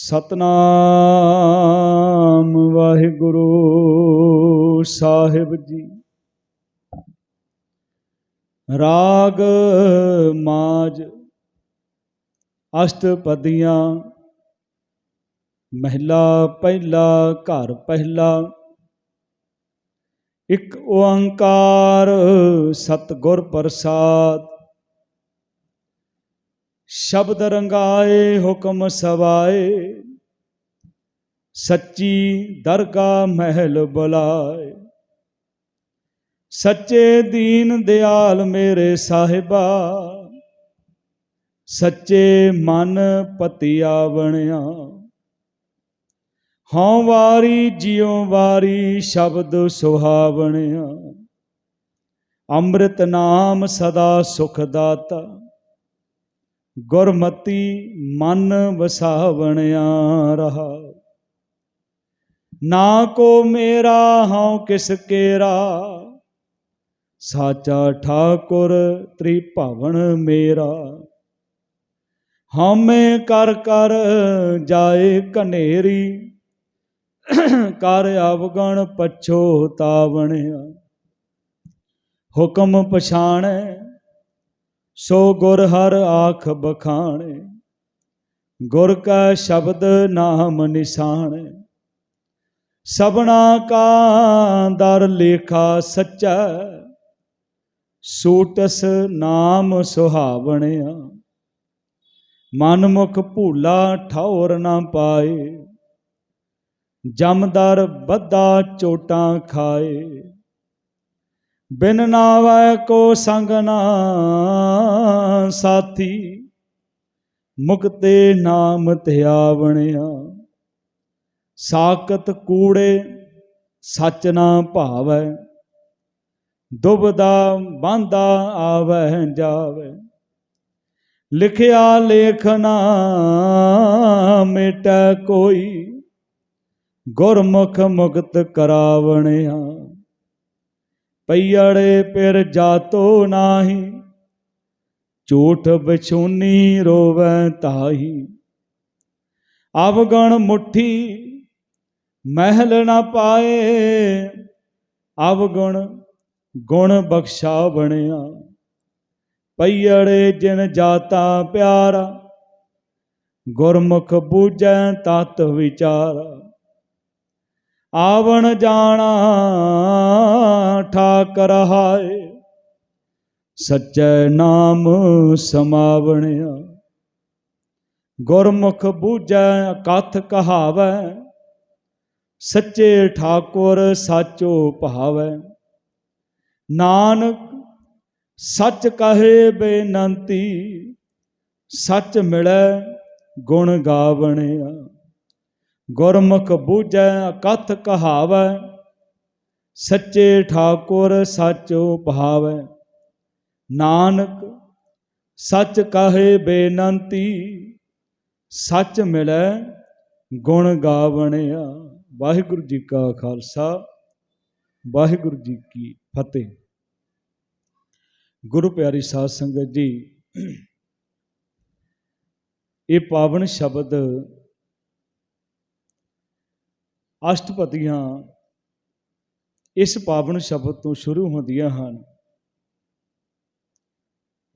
ਸਤਨਾਮ ਵਾਹਿਗੁਰੂ ਸਾਹਿਬ ਜੀ। ਰਾਗ ਮਾਜ ਅਸ਼ਟਪਦੀਆਂ, ਮਹਿਲਾ ਪਹਿਲਾ, ਘਰ ਪਹਿਲਾ। ਇੱਕ ਓੰਕਾਰ ਸਤਿਗੁਰ ਪ੍ਰਸਾਦ ਸ਼ਬਦ ਰੰਗਾਏ, ਹੁਕਮ ਸਵਾਏ। ਸੱਚੀ ਦਰਗਾ ਮਹਿਲ ਬੁਲਾਏ। ਸੱਚੇ ਦੀਨ ਦਿਆਲ ਮੇਰੇ ਸਾਹਿਬਾ। ਸੱਚੇ ਮਨ ਪਤਿਆ ਬਣਿਆ। ਹਉ ਵਾਰੀ ਜਿਉ ਵਾਰੀ ਸ਼ਬਦ ਸੁਹਾਵਣਿਆ ਅੰਮ੍ਰਿਤ ਨਾਮ ਸਦਾ ਸੁਖ ਦਾਤਾ। ਗੁਰਮਤੀ ਮਨ ਵਸਾਵਣਿਆ ਰਹਾ। ਨਾ ਕੋ ਮੇਰਾ ਹਉ ਕਿਸ ਕੇਰਾ। ਸਾਚਾ ਠਾਕੁਰ ਤ੍ਰਿਭਵਨ ਮੇਰਾ। ਹਉਮੈ ਕਰ ਕਰ ਜਾਏ ਕਨੇਰੀ ਕਰ ਅਵਗਣ ਪਛੋਤਾਵਣਿਆ ਹੁਕਮ ਪਛਾਣੈ ਸੋ ਗੁਰ ਹਰ ਆਖ ਬਖਾਣੇ, ਗੁਰ ਕਾ ਸ਼ਬਦ ਨਾਮ ਨਿਸ਼ਾਨ ਸਬਨਾ ਕਾ ਦਰ ਲੇਖਾ ਸੱਚਾ, ਸੂਟਸ ਨਾਮ ਸੁਹਾਵਣਿਆ। ਮਨ ਮੁਖ ਭੂਲਾ ਠੌਰ ਨਾ ਪਾਏ ਜਮਦਰ ਬੱਦਾ ਚੋਟਾਂ ਖਾਏ। ਬਿਨ ਨਾਵੈ ਕੋ ਸੰਗ ਨਾ ਸਾਥੀ, ਮੁਕਤੇ ਨਾਮ ਧਿਆਵਣਿਆ। ਸਾਕਤ ਕੂੜੇ ਸੱਚ ਨਾ ਭਾਵੈ, ਦੁਬਦਾ ਬਾਂਦਾ ਆਵੈ ਜਾਵੈ। ਲਿਖਿਆ ਲੇਖ ਨਾ ਮਿਟੈ ਕੋਈ, ਗੁਰਮੁਖ ਮੁਕਤ ਕਰਾਵਣਿਆ। ਪਈੜੇ ਪਿਰ ਜਾਤੋ ਨਾਹੀ, ਝੂਠ ਵਿਛੂਨੀ ਰੋਵੈ ਤਾਹੀ ਅਵਗਣ ਮੁਠੀ ਮਹਿਲ ਨਾ ਪਾਏ ਅਵਗੁਣ ਗੁਣ ਬਖਸ਼ਾ ਬਣਿਆ। ਪਈੜੇ ਜਿਨ ਜਾਤਾ ਪਿਆਰਾ, ਗੁਰਮੁਖ ਬੂਝੈ ਤਤ ਵਿਚਾਰਾ। ਆਵਣ ਜਾਣਾ ਠਾਕਰ ਹਾਏ। ਸੱਚੇ ਨਾਮ ਸਮਾਵਣਿਆ। ਗੁਰਮੁਖ ਬੂਝੈ, ਕਥ ਕਹਾਵੈ। ਸੱਚੇ ਠਾਕੁਰ ਸਾਚੋ ਭਾਵੈ। ਨਾਨਕ, ਸੱਚ ਕਹੇ ਬੇਨੰਤੀ। ਸੱਚ ਮਿਲੈ ਗੁਣ ਗਾਵਣਿਆ। ਗੁਰਮੁਖ ਬੂਝੈ ਕਥ ਕਹਾਵੈ, ਸੱਚੇ ਠਾਕੁਰ ਸਾਚੋ ਭਾਵੈ ਨਾਨਕ, ਸੱਚ ਕਹੇ ਬੇਨੰਤੀ, ਸੱਚ ਮਿਲੈ ਗੁਣ ਗਾਵਣਿਆ। ਵਾਹਿਗੁਰੂ ਜੀ ਕਾ ਖਾਲਸਾ, ਵਾਹਿਗੁਰੂ ਜੀ ਕੀ ਫਤਿਹ। ਗੁਰੂ ਪਿਆਰੀ ਸਾਧ ਸੰਗਤ ਜੀ, ਇਹ ਪਾਵਨ ਸ਼ਬਦ ਅਸ਼ਟਪਦੀਆਂ ਇਸ ਪਾਵਨ ਸ਼ਬਦ ਤੋਂ ਸ਼ੁਰੂ ਹੁੰਦੀਆਂ ਹਨ।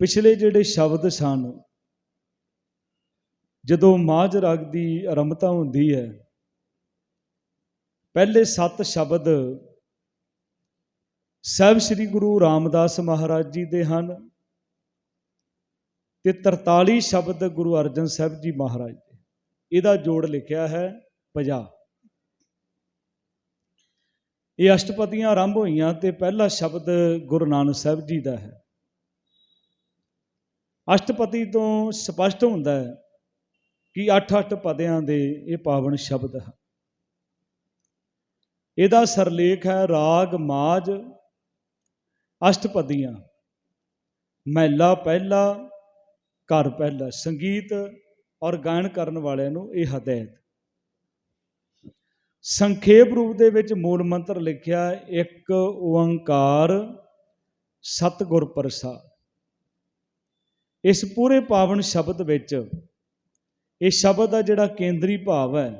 ਪਿਛਲੇ ਜਿਹੜੇ ਸ਼ਬਦ ਸਨ, ਜਦੋਂ ਮਾਝ ਰਾਗ ਦੀ ਆਰੰਭਤਾ ਹੁੰਦੀ ਹੈ, ਪਹਿਲੇ 7 ਸ਼ਬਦ ਸਹਿਬ ਸ੍ਰੀ ਗੁਰੂ ਰਾਮਦਾਸ ਮਹਾਰਾਜ ਜੀ ਦੇ ਹਨ ਤੇ 43 ਸ਼ਬਦ ਗੁਰੂ ਅਰਜਨ ਸਾਹਿਬ ਜੀ ਮਹਾਰਾਜ ਦੇ। ਇਹਦਾ ਜੋੜ ਲਿਖਿਆ ਹੈ 50 ਇਹ ਅਸ਼ਟਪਦੀਆਂ ਆਰੰਭ ਹੋਈਆਂ ਤੇ ਪਹਿਲਾ ਸ਼ਬਦ ਗੁਰੂ ਨਾਨਕ ਸਾਹਿਬ ਜੀ ਦਾ ਹੈ। ਅਸ਼ਟਪਤੀ ਤੋਂ ਸਪਸ਼ਟ ਹੁੰਦਾ ਹੈ ਕਿ 8-8 ਪਦਿਆਂ ਦੇ ਇਹ ਪਾਵਨ ਸ਼ਬਦ ਹਨ। ਇਹਦਾ ਸਰਲੇਖ ਹੈ ਰਾਗ ਮਾਜ ਅਸ਼ਟਪਦੀਆਂ, ਮਹਿਲਾ ਪਹਿਲਾ, ਘਰ ਪਹਿਲਾ, ਸੰਗੀਤ ਔਰ ਗਾਇਨ ਕਰਨ ਵਾਲਿਆਂ ਨੂੰ ਇਹ ਹਦਾਇਤ। ਸੰਖੇਪ ਰੂਪ ਦੇ ਵਿੱਚ ਮੂਲ ਮੰਤਰ ਲਿਖਿਆ, ਇੱਕ ਓੰਕਾਰ ਸਤਿਗੁਰ ਪ੍ਰਸਾਦ। ਇਸ ਪੂਰੇ ਪਾਵਨ ਸ਼ਬਦ ਵਿੱਚ, ਇਹ ਸ਼ਬਦ ਦਾ ਜਿਹੜਾ ਕੇਂਦਰੀ ਭਾਵ ਹੈ।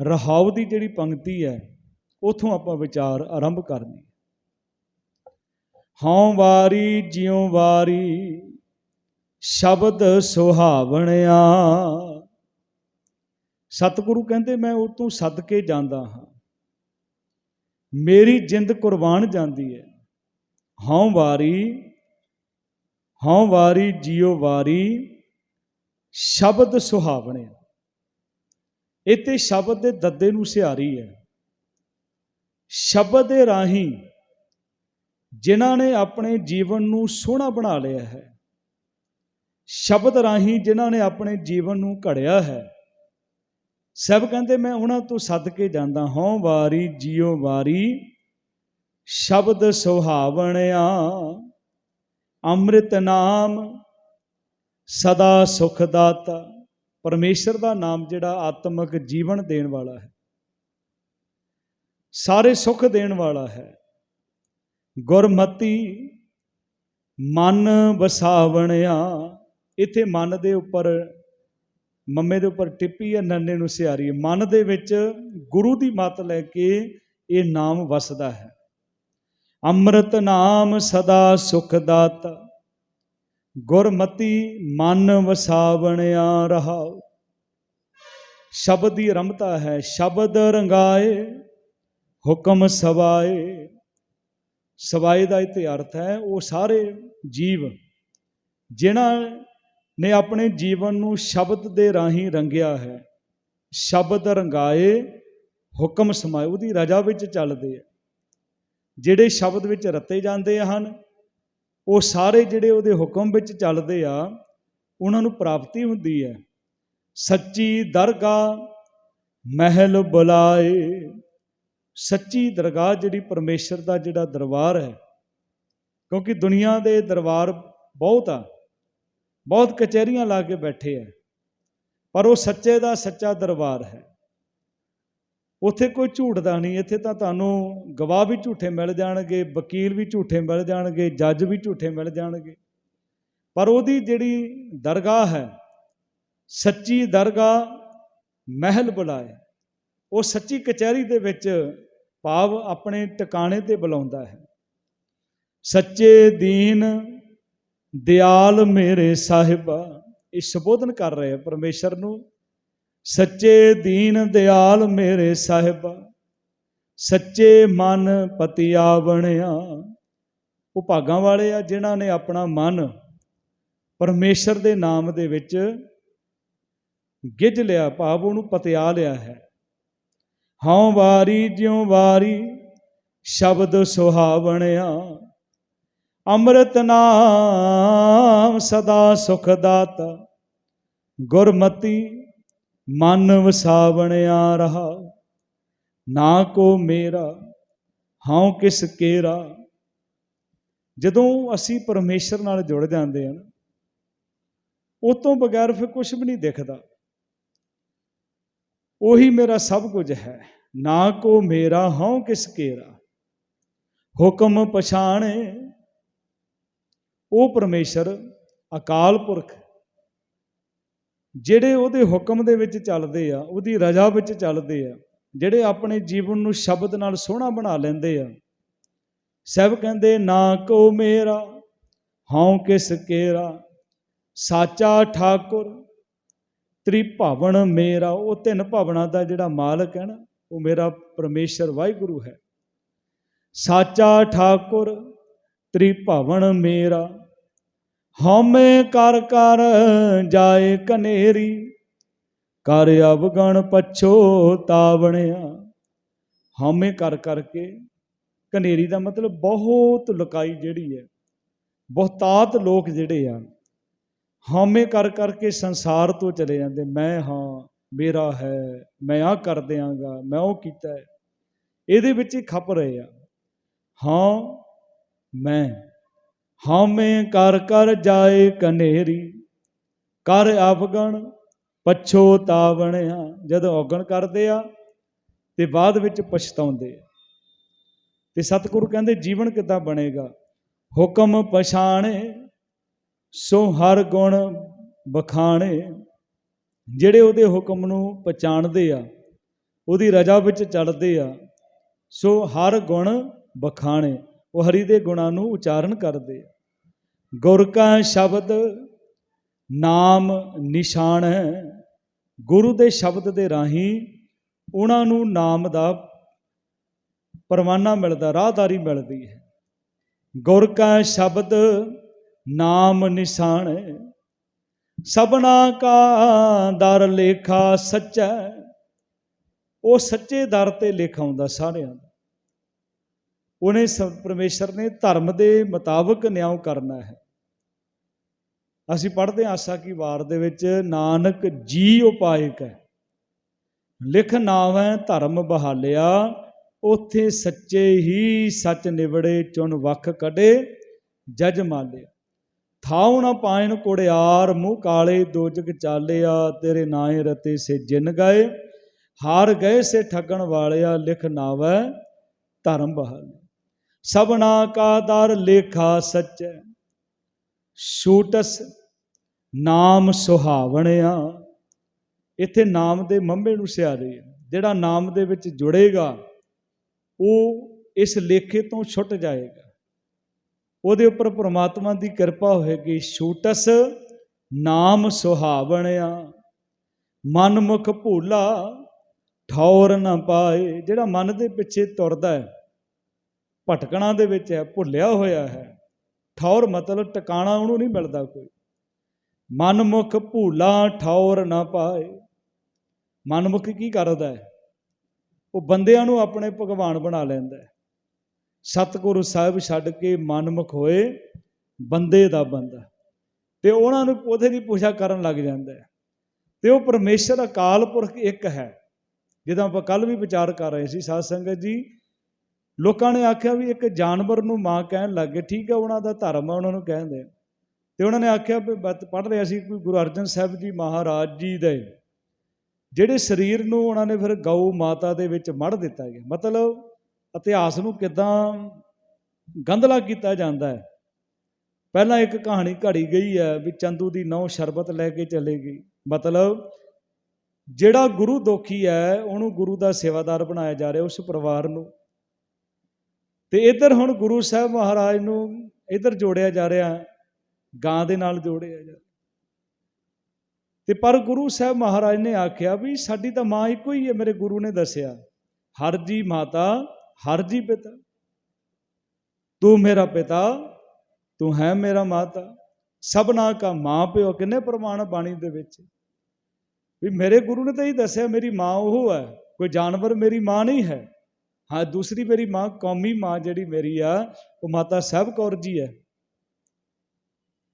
ਰਹਾਉ ਦੀ ਜਿਹੜੀ ਪੰਕਤੀ ਹੈ, ਉਥੋਂ ਆਪਾਂ ਵਿਚਾਰ ਆਰੰਭ ਕਰਨੀ ਹਉ ਵਾਰੀ, ਜਿਉ ਵਾਰੀ, ਸ਼ਬਦ ਸੁਹਾਵਣਿਆ ਸਤਿਗੁਰੂ ਕਹਿੰਦੇ, ਮੈਂ ਉਹ ਤੋਂ ਸਦਕੇ ਜਾਂਦਾ ਹਾਂ। ਮੇਰੀ ਜਿੰਦ ਕੁਰਬਾਨ ਜਾਂਦੀ ਹੈ। ਹਉ ਵਾਰੀ ਹਉ ਵਾਰੀ ਜਿਉ ਵਾਰੀ, ਸ਼ਬਦ ਸੁਹਾਵਣੇ ਇਤੇ ਸ਼ਬਦ ਦੇ ਦੱਦੇ ਨੂੰ ਸਿਹਾਰੀ ਹੈ। ਸ਼ਬਦ ਦੇ ਰਾਹੀਂ ਜਿਨ੍ਹਾਂ ਨੇ ਆਪਣੇ ਜੀਵਨ ਨੂੰ ਸੋਹਣਾ ਬਣਾ ਲਿਆ ਹੈ, ਸ਼ਬਦ ਰਾਹੀਂ ਜਿਨ੍ਹਾਂ ਨੇ ਆਪਣੇ ਜੀਵਨ ਨੂੰ ਘੜਿਆ ਹੈ ਸਭ ਕਹਿੰਦੇ ਮੈਂ ਉਹਨਾਂ ਤੋਂ ਸੱਦ ਕੇ ਜਾਂਦਾ ਹਾਂ, ਵਾਰੀ ਜਿਉ ਵਾਰੀ ਸ਼ਬਦ ਸੁਹਾਵਣਿਆ ਅੰਮ੍ਰਿਤ ਨਾਮ ਸਦਾ ਸੁਖ ਦਾਤਾ। ਪਰਮੇਸ਼ਰ ਦਾ ਨਾਮ ਜਿਹੜਾ ਆਤਮਿਕ ਜੀਵਨ ਦੇਣ ਵਾਲਾ ਹੈ। ਸਾਰੇ ਸੁਖ ਦੇਣ ਵਾਲਾ ਹੈ। ਗੁਰਮਤੀ ਮਨ ਵਸਾਵਣਿਆ ਇੱਥੇ ਮਨ ਦੇ ਉੱਪਰ ਮੰਮੇ ਦੇ ਉੱਪਰ ਟਿੱਪੀ ਹੈ, ਨੰਨੇ ਨੂੰ ਸਿਆਰੀ ਮਨ ਦੇ ਵਿੱਚ ਗੁਰੂ ਦੀ ਮਤ ਲੈ ਕੇ ਇਹ ਨਾਮ ਵਸਦਾ ਹੈ। ਅੰਮ੍ਰਿਤ ਨਾਮ ਸਦਾ ਸੁਖ ਦਾਤਾ। ਗੁਰਮਤੀ ਮਨ ਵਸਾਵਣਿਆ ਰਹਾਉ। ਸ਼ਬਦ ਦੀ ਰਮਤਾ ਹੈ, ਸ਼ਬਦ ਰੰਗਾਏ, ਹੁਕਮ ਸਵਾਏ। ਸਵਾਏ ਦਾ ਇਤੇ ਅਰਥ ਹੈ, ਉਹ ਸਾਰੇ ਜੀਵ, ਜਿਨ੍ਹਾਂ ਨੇ ਆਪਣੇ ਜੀਵਨ ਨੂੰ ਸ਼ਬਦ ਦੇ ਰਾਹੀਂ ਰੰਗਿਆ ਹੈ। ਸ਼ਬਦ ਰੰਗਾਏ, ਹੁਕਮ ਸਮਾਏ, ਉਹਦੀ ਰਜਾ ਵਿੱਚ ਚੱਲਦੇ ਆ। ਜਿਹੜੇ ਸ਼ਬਦ ਵਿੱਚ ਰਤੇ ਜਾਂਦੇ ਹਨ, ਉਹ ਸਾਰੇ ਜਿਹੜੇ ਉਹਦੇ ਹੁਕਮ ਵਿੱਚ ਚੱਲਦੇ ਆ, ਉਹਨਾਂ ਨੂੰ ਪ੍ਰਾਪਤੀ ਹੁੰਦੀ ਹੈ। ਸੱਚੀ ਦਰਗਾਹ ਮਹਿਲ ਬੁਲਾਏ। ਸੱਚੀ ਦਰਗਾਹ ਜਿਹੜੀ ਪਰਮੇਸ਼ਰ ਦਾ ਜਿਹੜਾ ਦਰਬਾਰ ਹੈ, ਕਿਉਂਕਿ ਦੁਨੀਆ ਦੇ ਦਰਬਾਰ ਬਹੁਤ ਆ। ਬਹੁਤ ਕਚਹਿਰੀਆਂ ਲਾ ਕੇ ਬੈਠੇ ਆ। ਪਰ ਉਹ ਸੱਚੇ ਦਾ ਸੱਚਾ ਦਰਬਾਰ ਹੈ। ਉੱਥੇ ਕੋਈ ਝੂਠਦਾ ਨਹੀਂ, ਇੱਥੇ ਤਾਂ ਤੁਹਾਨੂੰ ਗਵਾਹ ਵੀ ਝੂਠੇ ਮਿਲ ਜਾਣਗੇ, ਵਕੀਲ ਵੀ ਝੂਠੇ ਮਿਲ ਜਾਣਗੇ, ਜੱਜ ਵੀ ਝੂਠੇ ਮਿਲ ਜਾਣਗੇ। ਪਰ ਉਹਦੀ ਜਿਹੜੀ ਦਰਗਾਹ ਹੈ, ਸੱਚੀ ਦਰਗਾਹ ਮਹਿਲ ਬੁਲਾਏ। ਉਹ ਸੱਚੀ ਕਚਹਿਰੀ ਦੇ ਵਿੱਚ ਭਾਵ ਆਪਣੇ ਟਿਕਾਣੇ ਤੇ ਬੁਲਾਉਂਦਾ ਹੈ। ਸੱਚੇ ਦੀਨ ਦਿਆਲ ਮੇਰੇ ਸਾਹਿਬਾ। ਇਹ ਸੰਬੋਧਨ ਕਰ ਰਹੇ ਆ ਪਰਮੇਸ਼ਰ ਨੂੰ। ਸੱਚੇ ਦੀਨ ਦਿਆਲ ਮੇਰੇ ਸਾਹਿਬਾ। ਸੱਚੇ ਮਨ ਪਤਿਆ ਬਣਿਆ। ਉਹ ਭਾਗਾਂ ਵਾਲੇ ਆ ਜਿਨ੍ਹਾਂ ਨੇ ਆਪਣਾ ਮਨ ਪਰਮੇਸ਼ਰ ਦੇ ਨਾਮ ਦੇ ਵਿੱਚ ਗਿੱਜ ਲਿਆ, ਭਾਵ ਉਹਨੂੰ ਪਤਿਆ ਲਿਆ ਹੈ। ਹਉ ਵਾਰੀ ਜਿਉ ਵਾਰੀ ਸ਼ਬਦ ਸੁਹਾਵਣਿਆ ਅੰਮ੍ਰਿਤ ਨਾਮ ਸਦਾ ਸੁਖ ਦਾਤਾ। ਗੁਰਮਤੀ ਮਨ ਵਸਾਵਣਿਆ ਰਹਾ। ਨਾ ਕੋ ਮੇਰਾ, ਹਉ ਕਿਸ ਕੇਰਾ। ਜਦੋਂ ਅਸੀਂ ਪਰਮੇਸ਼ਰ ਨਾਲ ਜੁੜ ਜਾਂਦੇ ਹਾਂ ਉਹ ਤੋਂ ਬਗੈਰ ਫਿਰ ਕੁਝ ਵੀ ਨਹੀਂ ਦਿਖਦਾ। ਉਹੀ ਮੇਰਾ ਸਭ ਕੁਝ ਹੈ। ਨਾ ਕੋ ਮੇਰਾ, ਹਉ ਕਿਸ ਕੇਰਾ। ਹੁਕਮ ਪਛਾਣੇ ਉਹ ਪਰਮੇਸ਼ਰ ਅਕਾਲ ਪੁਰਖ, ਜਿਹੜੇ ਉਹਦੇ ਹੁਕਮ ਦੇ ਵਿੱਚ ਚੱਲਦੇ ਆ, ਉਹਦੀ ਰਜ਼ਾ ਵਿੱਚ ਚੱਲਦੇ ਆ, ਜਿਹੜੇ ਆਪਣੇ ਜੀਵਨ ਨੂੰ ਸ਼ਬਦ ਨਾਲ ਸੋਹਣਾ ਬਣਾ ਲੈਂਦੇ ਆ, ਸਭ ਕਹਿੰਦੇ, ਨਾ ਕੋ ਮੇਰਾ, ਹਉ ਕਿਸ ਕੇਰਾ, ਸਾਚਾ ਠਾਕੁਰ ਤ੍ਰਿਭਵਨ ਮੇਰਾ। ਉਹ ਤਿੰਨ ਭਵਨਾਂ ਦਾ ਜਿਹੜਾ ਮਾਲਕ ਹੈ ਨਾ, ਉਹ ਮੇਰਾ ਪਰਮੇਸ਼ਰ ਵਾਹਿਗੁਰੂ ਹੈ। ਸਾਚਾ ਠਾਕੁਰ ਤ੍ਰਿਭਵਨ ਮੇਰਾ ਹਉਮੈ ਕਰ ਕਰ ਜਾਏ ਕਨੇਰੀ, ਕਰ ਅਵਗਣ ਪਛੋਤਾਵਣਿਆ ਹਉਮੈ ਕਰ ਕਰਕੇ ਕਨੇਰੀ ਦਾ ਮਤਲਬ ਬਹੁਤ ਲੁਕਾਈ ਜਿਹੜੀ ਹੈ, ਬਹੁਤਾਤ ਲੋਕ ਜਿਹੜੇ ਆ, ਹਉਮੈ ਕਰ ਕਰਕੇ ਸੰਸਾਰ ਤੋਂ ਚਲੇ ਜਾਂਦੇ, ਮੈਂ ਹਾਂ, ਮੇਰਾ ਹੈ, ਮੈਂ ਆ ਕਰ ਦਿਆਂਗਾ, ਮੈਂ ਉਹ ਕੀਤਾ ਹੈ। ਇਹਦੇ ਵਿੱਚ ਹੀ ਖੱਪ ਰਹੇ ਆ। ਹਾਂ, ਮੈਂ। ਹਉਮੈ ਕਰ ਕਰ ਜਾਏ ਕਨੇਰੀ, ਕਰ ਅਵਗਣ ਪਛੋਤਾਵਣਿਆ ਜਦੋਂ ਔਗਣ ਕਰਦੇ ਆ ਤੇ ਬਾਅਦ ਵਿੱਚ ਪਛਤਾਉਂਦੇ ਆ। ਤੇ ਸਤਿਗੁਰੂ ਕਹਿੰਦੇ, ਜੀਵਨ ਕਿੱਦਾਂ ਬਣੇਗਾ? ਹੁਕਮ ਪਛਾਣੇ, ਸੋ ਹਰ ਗੁਣ ਬਖਾਣੇ। ਜਿਹੜੇ ਉਹਦੇ ਹੁਕਮ ਨੂੰ ਪਛਾਣਦੇ ਆ, ਉਹਦੀ ਰਜਾ ਵਿੱਚ ਚੱਲਦੇ ਆ, ਸੋ ਹਰ ਗੁਣ ਬਖਾਣੇ। ਉਹ ਹਰੀ ਦੇ ਗੁਣਾਂ ਨੂੰ ਉਚਾਰਨ ਕਰਦੇ ਆ। ਗੁਰ ਕਾ ਸ਼ਬਦ ਨਾਮ ਨਿਸ਼ਾਨ ਹੈ। ਗੁਰੂ ਦੇ ਸ਼ਬਦ ਦੇ ਰਾਹੀਂ ਉਹਨਾਂ ਨੂੰ ਨਾਮ ਦਾ ਪਰਵਾਨਾ ਮਿਲਦਾ, ਰਾਹਦਾਰੀ ਮਿਲਦੀ ਹੈ। ਗੁਰ ਕਾ ਸ਼ਬਦ ਨਾਮ ਨਿਸ਼ਾਨ ਹੈ। ਸਭਨਾ ਕਾ ਦਰ ਲੇਖਾ ਸੱਚਾ ਉਹ ਸੱਚੇ ਦਰ ਤੇ ਲਿਖਾਉਂਦਾ ਸਾਰਿਆਂ ਦਾ। ਉਹਨੇ ਸ- ਪਰਮੇਸ਼ਰ ਨੇ ਧਰਮ ਦੇ ਮੁਤਾਬਕ ਨਿਆਂ ਕਰਨਾ ਹੈ। ਅਸੀਂ ਪੜ੍ਹਦੇ ਹਾਂ ਆਸਾ ਕੀ ਵਾਰ ਦੇ ਵਿੱਚ, ਨਾਨਕ ਜੀ ਉਪਾਇਕ ਹੈ। ਲਿਖ ਨਾਵੈ ਧਰਮ ਬਹਾਲਿਆ, ਉਥੇ ਸੱਚੇ ਹੀ ਸੱਚ ਨਿਵੜੇ ਚੁਣ ਵੱਖ ਕਢੇ, ਜਜ ਮਾਲਿਆ। ਥਾਉ ਨਾ ਪਾਇਨ ਕੁੜਿਆਰ, ਮੂੰਹ ਕਾਲੇ ਦੋਜਗ ਚਾਲਿਆ, ਤੇਰੇ ਨਾਏ ਰਤੇ ਸੇ ਜਿਨ ਗਏ। ਹਾਰ ਗਏ ਸੇ ਠੱਗਣ ਵਾਲਿਆ, ਲਿਖ ਨਾਵੈ ਧਰਮ ਬਹਾਲਿਆ। ਸਭਨਾ ਕਾ ਦਰ ਲੇਖਾ ਸੱਚੈ। ਛੂਟਸ ਨਾਮ ਸੁਹਾਵਣਿਆ। ਇੱਥੇ ਨਾਮ ਦੇ ਮੰਮੇ ਨੂੰ ਸਿਆਰੇ ਜਿਹੜਾ ਨਾਮ ਦੇ ਵਿੱਚ ਜੁੜੇਗਾ, ਉਹ ਇਸ ਲੇਖੇ ਤੋਂ ਛੁੱਟ ਜਾਏਗਾ। ਉਹਦੇ ਉੱਪਰ ਪ੍ਰਮਾਤਮਾ ਦੀ ਕਿਰਪਾ ਹੋਏਗੀ। ਛੂਟਸ ਨਾਮ ਸੁਹਾਵਣਿਆ। ਮਨ ਮੁਖ ਭੂਲਾ ਠੌਰ ਨਾ ਪਾਏ। ਜਿਹੜਾ ਮਨ ਦੇ ਪਿੱਛੇ ਤੁਰਦਾ ਹੈ, ਭਟਕਣਾ ਦੇ ਵਿੱਚ ਹੈ, ਭੁੱਲਿਆ ਹੋਇਆ ਹੈ। ਠੌਰ ਮਤਲਬ ਟਿਕਾਣਾ ਉਹਨੂੰ ਨਹੀਂ ਮਿਲਦਾ ਕੋਈ। ਮਨਮੁਖ ਭੂਲਾ ਠੌਰ ਨਾ ਪਾਏ। ਮਨਮੁਖ ਕੀ ਕਰਦਾ ਹੈ? ਉਹ ਬੰਦਿਆਂ ਨੂੰ ਆਪਣੇ ਭਗਵਾਨ ਬਣਾ ਲੈਂਦਾ ਹੈ। ਸਤਿਗੁਰੂ ਸਾਹਿਬ ਛੱਡ ਕੇ ਮਨਮੁਖ ਹੋਏ ਬੰਦੇ ਦਾ ਬੰਦਾ ਤੇ ਉਹਨਾਂ ਨੂੰ ਉਹਦੇ ਦੀ ਪੂਜਾ ਕਰਨ ਲੱਗ ਜਾਂਦਾ ਹੈ। ਤੇ ਉਹ ਪਰਮੇਸ਼ਰ ਅਕਾਲ ਪੁਰਖ ਇੱਕ ਹੈ। ਜਿੱਦਾਂ ਆਪਾਂ ਕੱਲ ਵੀ ਵਿਚਾਰ ਕਰ ਰਹੇ ਸੀ, ਸਾਧ ਸੰਗਤ ਜੀ ਲੋਕਾਂ ਨੇ ਆਖਿਆ ਵੀ ਇੱਕ ਜਾਨਵਰ ਨੂੰ ਮਾਂ ਕਹਿਣ ਲੱਗ ਗਏ, ਠੀਕ ਹੈ, ਉਹਨਾਂ ਦਾ ਧਰਮ ਆ ਉਹਨਾਂ ਨੂੰ ਕਹਿੰਦੇ ਆ। ਤੇ ਉਹਨਾਂ ਨੇ ਆਖਿਆ ਵੀ ਪੜ੍ਹ ਰਿਹਾ ਸੀ ਕੋਈ ਗੁਰੂ ਅਰਜਨ ਸਾਹਿਬ ਜੀ ਮਹਾਰਾਜ ਜੀ ਦੇ। ਜਿਹੜੇ ਸਰੀਰ ਨੂੰ ਉਹਨਾਂ ਨੇ ਫਿਰ ਗਊ ਮਾਤਾ ਦੇ ਵਿੱਚ ਮੜ ਦਿੱਤਾ ਗਿਆ। ਮਤਲਬ ਇਤਿਹਾਸ ਨੂੰ ਕਿਦਾਂ ਗੰਧਲਾ ਕੀਤਾ ਜਾਂਦਾ ਹੈ। ਪਹਿਲਾਂ ਇੱਕ ਕਹਾਣੀ ਘੜੀ ਗਈ ਹੈ ਵੀ ਚੰਦੂ ਦੀ ਨੌ ਸ਼ਰਬਤ ਲੈ ਕੇ ਚਲੇ ਗਈ। ਮਤਲਬ ਜਿਹੜਾ ਗੁਰੂ ਦੋਖੀ ਹੈ, ਉਹਨੂੰ ਗੁਰੂ ਦਾ ਸੇਵਾਦਾਰ ਬਣਾਇਆ ਜਾ ਰਿਹਾ ਉਸ ਪਰਿਵਾਰ ਨੂੰ। ਤੇ ਇੱਧਰ ਹੁਣ ਗੁਰੂ ਸਾਹਿਬ ਮਹਾਰਾਜ ਨੂੰ ਇੱਧਰ ਜੋੜਿਆ ਜਾ ਰਿਹਾ, ਗਾਂ ਦੇ ਨਾਲ ਜੋੜਿਆ ਜਾ ਰਿਹਾ। ਤੇ ਪਰ ਗੁਰੂ ਸਾਹਿਬ ਮਹਾਰਾਜ ਨੇ ਆਖਿਆ ਵੀ ਸਾਡੀ ਤਾਂ ਮਾਂ ਇੱਕੋ ਹੀ ਹੈ, ਮੇਰੇ ਗੁਰੂ ਨੇ ਦੱਸਿਆ, ਹਰ ਜੀ ਮਾਤਾ, ਹਰ ਜੀ ਪਿਤਾ। ਤੂੰ ਮੇਰਾ ਪਿਤਾ, ਤੂੰ ਹੈ ਮੇਰਾ ਮਾਤਾ। ਸਭਨਾ ਕਾ ਮਾਂ ਪਿਓ, ਕਿੰਨੇ ਪ੍ਰਮਾਣ ਬਾਣੀ ਦੇ ਵਿੱਚ। ਵੀ ਮੇਰੇ ਗੁਰੂ ਨੇ ਤਾਂ ਹੀ ਦੱਸਿਆ, ਮੇਰੀ ਮਾਂ ਉਹ ਹੈ, ਕੋਈ ਜਾਨਵਰ ਮੇਰੀ ਮਾਂ ਨਹੀਂ ਹੈ। ਹਾਂ, ਦੂਸਰੀ ਮੇਰੀ ਮਾਂ, ਕੌਮੀ ਮਾਂ ਜਿਹੜੀ ਮੇਰੀ ਆ, ਉਹ ਮਾਤਾ ਸਾਹਿਬ ਕੌਰ ਜੀ ਹੈ।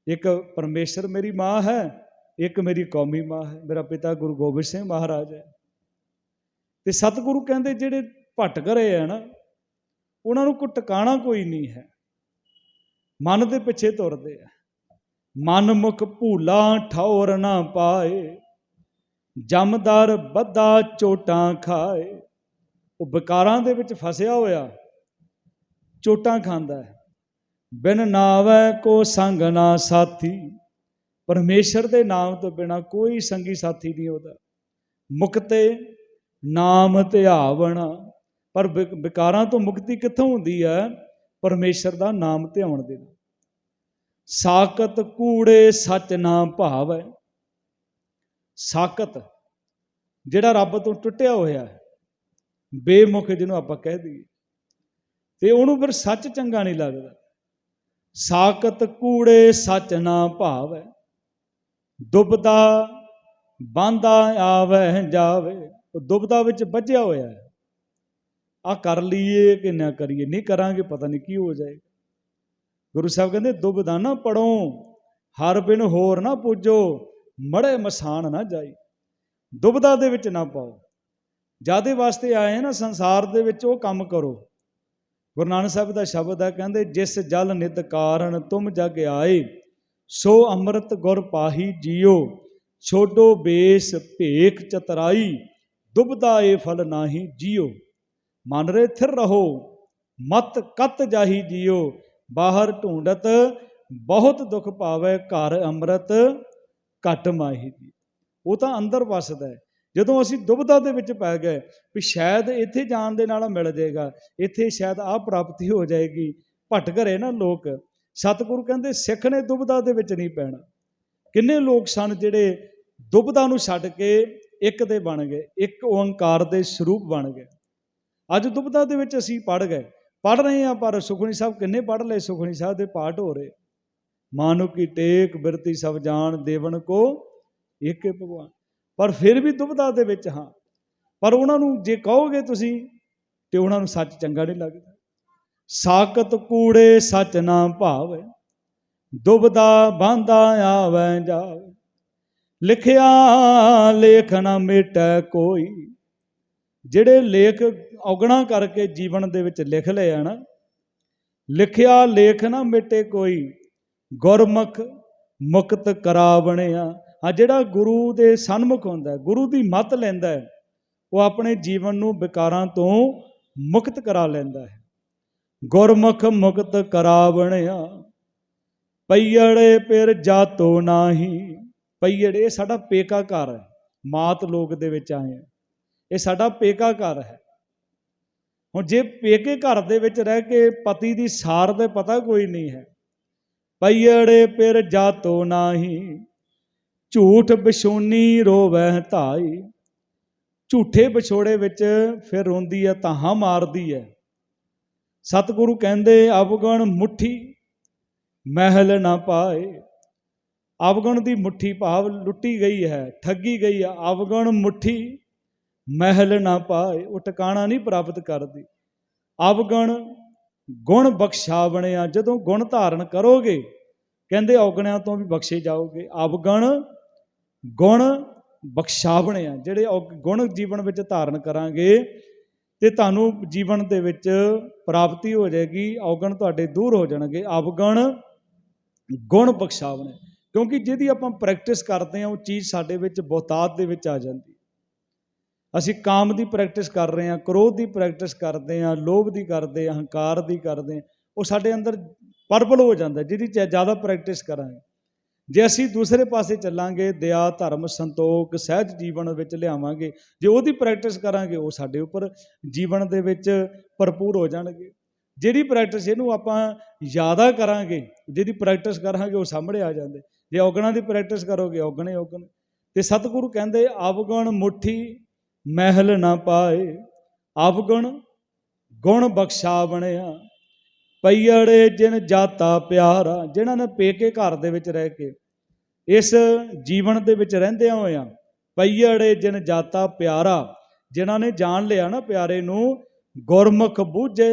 ਇੱਕ ਪਰਮੇਸ਼ਰ ਮੇਰੀ ਮਾਂ ਹੈ, ਇੱਕ ਮੇਰੀ ਕੌਮੀ ਮਾਂ ਹੈ, ਮੇਰਾ ਪਿਤਾ ਗੁਰੂ ਗੋਬਿੰਦ ਸਿੰਘ ਮਹਾਰਾਜ ਹੈ। ਤੇ ਸਤਿਗੁਰੂ ਕਹਿੰਦੇ ਜਿਹੜੇ ਭਟਕ ਰਹੇ ਆ ਨਾ, ਉਹਨਾਂ ਨੂੰ ਕੋਈ ਟਿਕਾਣਾ ਕੋਈ ਨਹੀਂ ਹੈ। ਮਨ ਦੇ ਪਿੱਛੇ ਤੁਰਦੇ ਆ। ਮਨ ਮੁਖ ਭੂਲਾ ਠੌਰ ਨਾ ਪਾਏ, ਜਮਦਾਰ ਬੱਦਾ ਚੋਟਾਂ ਖਾਏ। ਉਹ ਵਿਕਾਰਾਂ ਦੇ ਵਿੱਚ ਫਸਿਆ ਹੋਇਆ, ਚੋਟਾਂ ਖਾਂਦਾ ਹੈ। ਬਿਨ ਨਾਵੈ ਕੋ ਸੰਗ ਨਾ ਸਾਥੀ। ਪਰਮੇਸ਼ਰ ਦੇ ਨਾਮ ਤੋਂ ਬਿਨਾ ਕੋਈ ਸੰਗੀ ਸਾਥੀ ਨਹੀਂ ਉਹਦਾ। ਮੁਕਤੇ ਨਾਮ ਧਿਆਵਣਾ। ਪਰ ਵਿਕ- ਵਿਕਾਰਾਂ ਤੋਂ ਮੁਕਤੀ ਕਿੱਥੋਂ ਹੁੰਦੀ ਹੈ? ਪਰਮੇਸ਼ਰ ਦਾ ਨਾਮ ਧਿਆਉਣ ਦੇ ਨਾਲ। ਸਾਕਤ ਕੂੜੇ ਸੱਚ ਨਾ ਹੈ ਸਾਕਤ ਜਿਹੜਾ ਰੱਬ ਤੋਂ ਟੁੱਟਿਆ ਹੋਇਆ ਹੈ ਬੇਮੁਖ ਜਿਹਨੂੰ ਆਪਾਂ ਕਹਿ ਦਈਏ। ਤੇ ਉਹਨੂੰ ਫਿਰ ਸੱਚ ਚੰਗਾ ਨਹੀਂ ਲੱਗਦਾ। ਸਾਕਤ ਕੂੜੇ ਸੱਚ ਨਾ ਭਾਵੈ। ਦੁਬਦਾ ਬਾਂਦਾ ਆਵੇ ਜਾਵੇ। ਉਹ ਦੁਬਦਾ ਵਿੱਚ ਵੱਜਿਆ ਹੋਇਆ ਹੈ। ਆ ਕਰ ਲਈਏ ਕਿ ਨਾ ਕਰੀਏ, ਨਹੀਂ ਕਰਾਂਗੇ ਪਤਾ ਨਹੀਂ ਕੀ ਹੋ ਜਾਏਗਾ। ਗੁਰੂ ਸਾਹਿਬ ਕਹਿੰਦੇ, ਦੁਬਦਾ ਨਾ ਪੜੋ, ਹਰ ਬਿਨ ਹੋਰ ਨਾ ਪੂਜੋ ਮੜੇ ਮਸਾਨ ਨਾ ਜਾਈ। ਦੁਬਦਾ ਦੇ ਵਿੱਚ ਨਾ ਪਾਓ। ਜਿਆਦੇ ਵਾਸਤੇ ਆਏ ਆ ਨਾ ਸੰਸਾਰ ਦੇ ਵਿੱਚ ਉਹ ਕੰਮ ਕਰੋ। ਗੁਰੂ ਨਾਨਕ ਸਾਹਿਬ ਦਾ ਸ਼ਬਦ ਹੈ ਕਹਿੰਦੇ, ਜਿਸ ਜਲ ਨਿਤ ਕਾਰਨ ਤੁਮ ਜਗ ਆਏ, ਸੋ ਅੰਮ੍ਰਿਤ ਗੁਰ ਪਾਹੀ ਜੀਓ, ਛੋਡੋ ਬੇਸ ਭੇਖ ਚਤਰਾਈ, ਦੁਬਦਾ ਏ ਫਲ ਨਾਹੀ ਜੀਓ। ਮਨ ਰੇ ਥਿਰ ਰਹੋ, ਮਤ ਕਤ ਜਾਹੀ ਜੀਓ, ਬਾਹਰ ਢੂੰਡਤ ਬਹੁਤ ਦੁੱਖ ਪਾਵੇ ਘਰ ਅੰਮ੍ਰਿਤ ਘਟ ਮਾਹੀ ਜੀ ਉਹ ਤਾਂ ਅੰਦਰ ਵਸਦਾ ਹੈ। ਜਦੋਂ ਅਸੀਂ ਦੁਬਦਾ ਦੇ ਵਿੱਚ ਪੈ ਗਏ ਵੀ ਸ਼ਾਇਦ ਇੱਥੇ ਜਾਣ ਦੇ ਨਾਲ ਮਿਲ ਜਾਏਗਾ, ਇੱਥੇ ਸ਼ਾਇਦ ਆਹ ਪ੍ਰਾਪਤੀ ਹੋ ਜਾਏਗੀ, ਭਟਕ ਰਹੇ ਨਾ ਲੋਕ। ਸਤਿਗੁਰੂ ਕਹਿੰਦੇ, ਸਿੱਖ ਨੇ ਦੁਬਦਾ ਦੇ ਵਿੱਚ ਨਹੀਂ ਪੈਣਾ। ਕਿੰਨੇ ਲੋਕ ਸਨ ਜਿਹੜੇ ਦੁਬਦਾ ਨੂੰ ਛੱਡ ਕੇ ਇੱਕ ਦੇ ਬਣ ਗਏ, ਇੱਕ ਓੰਕਾਰ ਦੇ ਸਰੂਪ ਬਣ ਗਏ। ਅੱਜ ਦੁਬਦਾ ਦੇ ਵਿੱਚ ਅਸੀਂ ਪੜ ਗਏ। ਪੜ ਰਹੇ ਹਾਂ, ਪਰ ਸੁਖਣੀ ਸਾਹਿਬ ਕਿੰਨੇ ਪੜ ਲਏ? ਸੁਖਣੀ ਸਾਹਿਬ ਦੇ ਪਾਠ ਹੋ ਰਹੇ। ਮਾਨੁ ਕੀ ਟੇਕ ਬਿਰਤੀ ਸਭ ਜਾਣ, ਦੇਵਨ ਕੋ ਇੱਕ ਭਗਵਾਨ। ਪਰ ਫਿਰ ਵੀ ਦੁਬਦਾ ਦੇ ਵਿੱਚ ਹਾਂ। ਪਰ ਉਹਨਾਂ ਨੂੰ ਜੇ ਕਹੋਗੇ ਤੁਸੀਂ, ਤੇ ਉਹਨਾਂ ਨੂੰ ਸੱਚ ਚੰਗਾ ਨਹੀਂ ਲੱਗਦਾ। ਸਾਕਤ ਕੂੜੇ ਸੱਚ ਨਾ ਭਾਵੇ ਦੁਬਦਾ ਬਾਂਦਾ ਆਵੈ ਜਾਵੇ। ਲਿਖਿਆ ਲੇਖ ਨਾ ਮਿਟੈ ਕੋਈ, ਜਿਹੜੇ ਲੇਖ ਔਗਣਾ ਕਰਕੇ ਜੀਵਨ ਦੇ ਵਿੱਚ ਲਿਖ ਲਏ ਆ ਨਾ, ਲਿਖਿਆ ਲੇਖ ਨਾ ਮਿਟੇ ਕੋਈ, ਗੁਰਮੁਖ ਮੁਕਤ ਕਰਾ ਕਰਾਵਣਿਆ ਆ ਜਿਹੜਾ ਗੁਰੂ ਦੇ ਸਨਮੁਖ ਹੁੰਦਾ ਗੁਰੂ ਦੀ ਮੱਤ ਲੈਂਦਾ ਹੈ, ਉਹ ਆਪਣੇ ਜੀਵਨ ਨੂੰ ਵਿਕਾਰਾਂ ਤੋਂ ਮੁਕਤ ਕਰਾ ਲੈਂਦਾ ਹੈ। ਗੁਰਮੁਖ ਮੁਕਤ ਕਰਾਵਣਿਆ ਪਈੜੇ ਪਿਰ ਜਾਤੋ ਨਾਹੀ। ਪਈੜ ਇਹ ਸਾਡਾ ਪੇਕਾ ਘਰ ਹੈ, ਮਾਤ ਲੋਕ ਦੇ ਵਿੱਚ ਆਏ ਹਾਂ। ਇਹ ਸਾਡਾ ਪੇਕਾ ਘਰ ਹੈ। ਹੁਣ ਜੇ ਪੇਕੇ ਘਰ ਦੇ ਵਿੱਚ ਰਹਿ ਕੇ ਪਤੀ ਦੀ ਸਾਰ ਦੇ ਪਤਾ ਕੋਈ ਨਹੀਂ ਹੈ ਪਈੜੇ ਪਿਰ ਜਾਤੋ ਨਾਹੀ। ਝੂਠ ਬਿਸ਼ੋਨੀ ਰੋਵੈ ਧਾਈ। ਝੂਠੇ ਵਿਛੋੜੇ ਵਿੱਚ ਫਿਰ ਰੋਂਦੀ ਹੈ ਤਾਹਾਂ ਮਾਰਦੀ ਹੈ ਸਤਿਗੁਰੂ ਕਹਿੰਦੇ, ਅਵਗਣ ਮੁਠੀ ਮਹਿਲ ਨਾ ਪਾਏ। ਅਵਗਣ ਦੀ ਮੁਠੀ ਭਾਵ ਲੁੱਟੀ ਗਈ ਹੈ, ਠੱਗੀ ਗਈ ਹੈ। ਅਵਗਣ ਮੁਠੀ ਮਹਿਲ ਨਾ ਪਾਏ। ਉਹ ਟਿਕਾਣਾ ਨਹੀਂ ਪ੍ਰਾਪਤ ਕਰਦੀ। ਅਵਗਣ ਗੁਣ ਬਖਸ਼ਾ ਬਣਿਆ ਜਦੋਂ ਗੁਣ ਧਾਰਨ ਕਰੋਗੇ, ਕਹਿੰਦੇ ਔਗਣਿਆਂ ਤੋਂ ਵੀ ਬਖਸ਼ੇ ਜਾਓਗੇ। ਅਵਗਣ ਗੁਣ ਬਖਸ਼ਾਵਣੇ ਆ, ਜਿਹੜੇ ਔਗ- ਗੁਣ ਜੀਵਨ ਵਿੱਚ ਧਾਰਨ ਕਰਾਂਗੇ ਤੇ ਤੁਹਾਨੂੰ ਜੀਵਨ ਦੇ ਵਿੱਚ ਪ੍ਰਾਪਤੀ ਹੋ ਜਾਏਗੀ, ਔਗਣ ਤੁਹਾਡੇ ਦੂਰ ਹੋ ਜਾਣਗੇ ਅਵਗਣ ਗੁਣ ਬਖਸ਼ਾਵਣੇ। ਕਿਉਂਕਿ ਜਿਹਦੀ ਆਪਾਂ ਪ੍ਰੈਕਟਿਸ ਕਰਦੇ ਹਾਂ ਉਹ ਚੀਜ਼ ਸਾਡੇ ਵਿੱਚ ਬਹੁਤਾਤ ਦੇ ਵਿੱਚ ਆ ਜਾਂਦੀ। ਅਸੀਂ ਕਾਮ ਦੀ ਪ੍ਰੈਕਟਿਸ ਕਰ ਰਹੇ ਹਾਂ ਕ੍ਰੋਧ ਦੀ ਪ੍ਰੈਕਟਿਸ ਕਰਦੇ ਹਾਂ ਲੋਭ ਦੀ ਕਰਦੇ ਹਾਂ ਹੰਕਾਰ ਦੀ ਕਰਦੇ ਹਾਂ ਉਹ ਸਾਡੇ ਅੰਦਰ ਪਰਬਲ ਹੋ ਜਾਂਦਾ, ਜਿਹਦੀ ਚ ਜ਼ਿਆਦਾ ਪ੍ਰੈਕਟਿਸ ਕਰਾਂਗੇ। ਜੇ ਅਸੀਂ ਦੂਸਰੇ ਪਾਸੇ ਚੱਲਾਂਗੇ, ਦਇਆ, ਧਰਮ, ਸੰਤੋਖ, ਸਹਿਜ ਜੀਵਨ ਵਿੱਚ ਲਿਆਵਾਂਗੇ, ਜੇ ਉਹਦੀ ਪ੍ਰੈਕਟਿਸ ਕਰਾਂਗੇ, ਉਹ ਸਾਡੇ ਉੱਪਰ ਜੀਵਨ ਦੇ ਵਿੱਚ ਭਰਪੂਰ ਹੋ ਜਾਣਗੇ। ਜਿਹੜੀ ਪ੍ਰੈਕਟਿਸ ਇਹਨੂੰ ਆਪਾਂ ਜ਼ਿਆਦਾ ਕਰਾਂਗੇ, ਜਿਹਦੀ ਪ੍ਰੈਕਟਿਸ ਕਰਾਂਗੇ, ਉਹ ਸਾਹਮਣੇ ਆ ਜਾਂਦੇ। ਜੇ ਔਗਣਾ ਦੀ ਪ੍ਰੈਕਟਿਸ ਕਰੋਗੇ, ਔਗਣੇ, ਔਗਣ। ਤੇ ਸਤਿਗੁਰੂ ਕਹਿੰਦੇ ਅਵਗੁਣ ਮੁਠੀ ਮਹਿਲ ਨਾ ਪਾਏ ਅਵਗੁਣ ਗੁਣ ਬਖਸ਼ਾ ਬਣਿਆ। ਪਈੜੇ ਜਿਨ ਜਾਤਾ ਪਿਆਰਾ, ਜਿਨ੍ਹਾਂ ਨੇ ਪੇਕੇ ਘਰ ਦੇ ਵਿੱਚ ਰਹਿ ਕੇ, ਇਸ ਜੀਵਨ ਦੇ ਵਿੱਚ ਰਹਿੰਦਿਆਂ ਹੋਇਆਂ ਪਈੜੇ ਜਿਨ ਜਾਤਾ ਪਿਆਰਾ, ਜਿਨ੍ਹਾਂ ਨੇ ਜਾਣ ਲਿਆ ਨਾ ਪਿਆਰੇ ਨੂੰ, ਗੁਰਮੁਖ ਬੂਝੇ,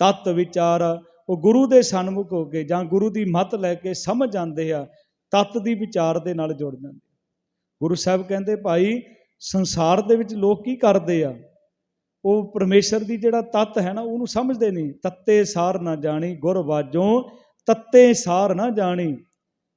ਤਤ ਵਿਚਾਰਾ, ਉਹ ਗੁਰੂ ਦੇ ਸਨਮੁਖ ਹੋ ਕੇ ਜਾਂ ਗੁਰੂ ਦੀ ਮੱਤ ਲੈ ਕੇ ਸਮਝ ਜਾਂਦੇ ਆ, ਤਤ ਦੀ ਵਿਚਾਰ ਦੇ ਨਾਲ ਜੁੜ ਜਾਂਦੇ ਗੁਰੂ ਸਾਹਿਬ ਕਹਿੰਦੇ, ਭਾਈ, ਸੰਸਾਰ ਦੇ ਵਿੱਚ ਲੋਕ ਕੀ ਕਰਦੇ ਆ? ਉਹ ਪਰਮੇਸ਼ਰ ਦੀ ਜਿਹੜਾ ਤਤ ਹੈ ਨਾ, ਉਹਨੂੰ ਸਮਝਦੇ ਨਹੀਂ। ਤੱਤੇ ਸਾਰ ਨਾ ਜਾਣੀ, ਗੁਰ ਵਾਜੋਂ ਤੱਤੇ ਸਾਰ ਨਾ ਜਾਣੀ।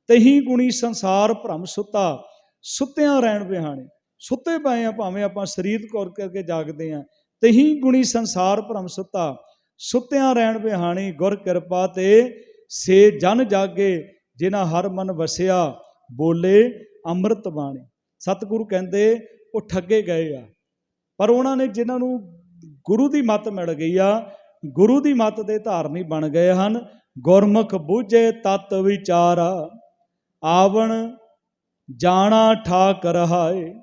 ਤਹੀਂ ਗੁਣੀ ਸੰਸਾਰ ਭ੍ਰਮ ਸੁੱਤਾ, ਸੁੱਤਿਆਂ ਰਹਿਣ ਬਿਹਾਣੇ ਸੁੱਤੇ ਪਏ ਆ, ਭਾਵੇਂ ਆਪਾਂ ਸਰੀਰ ਕੋਰ ਕਰਕੇ ਜਾਗਦੇ ਆ। ਤਹੀਂ ਗੁਣੀ ਸੰਸਾਰ ਭ੍ਰਮ ਸੁੱਤਾ, ਸੁੱਤਿਆਂ ਰਹਿਣ ਬਿਹਾਣੀ ਗੁਰ ਕਿਰਪਾ ਤੇ ਸੇ ਜਨ ਜਾਗੇ, ਜਿਨ੍ਹਾਂ ਹਰ ਮਨ ਵਸਿਆ, ਬੋਲੇ ਅੰਮ੍ਰਿਤ ਬਾਣੀ। ਸਤਿਗੁਰੂ ਕਹਿੰਦੇ ਉਹ ਠੱਗੇ ਗਏ ਆ। ਪਰ ਉਹਨਾਂ ਨੇ ਜਿਨ੍ਹਾਂ ਨੂੰ ਗੁਰੂ ਦੀ ਮੱਤ ਮਿਲ ਗਈ ਆ, ਗੁਰੂ ਦੀ ਮੱਤ ਦੇ ਧਾਰਨੀ ਬਣ ਗਏ ਹਨ, ਗੁਰਮੁਖ ਬੂਝੇ ਤਤ ਵਿਚਾਰਾ, ਆਵਣ ਜਾਣਾ ਠਾਕ ਰਹਾਏ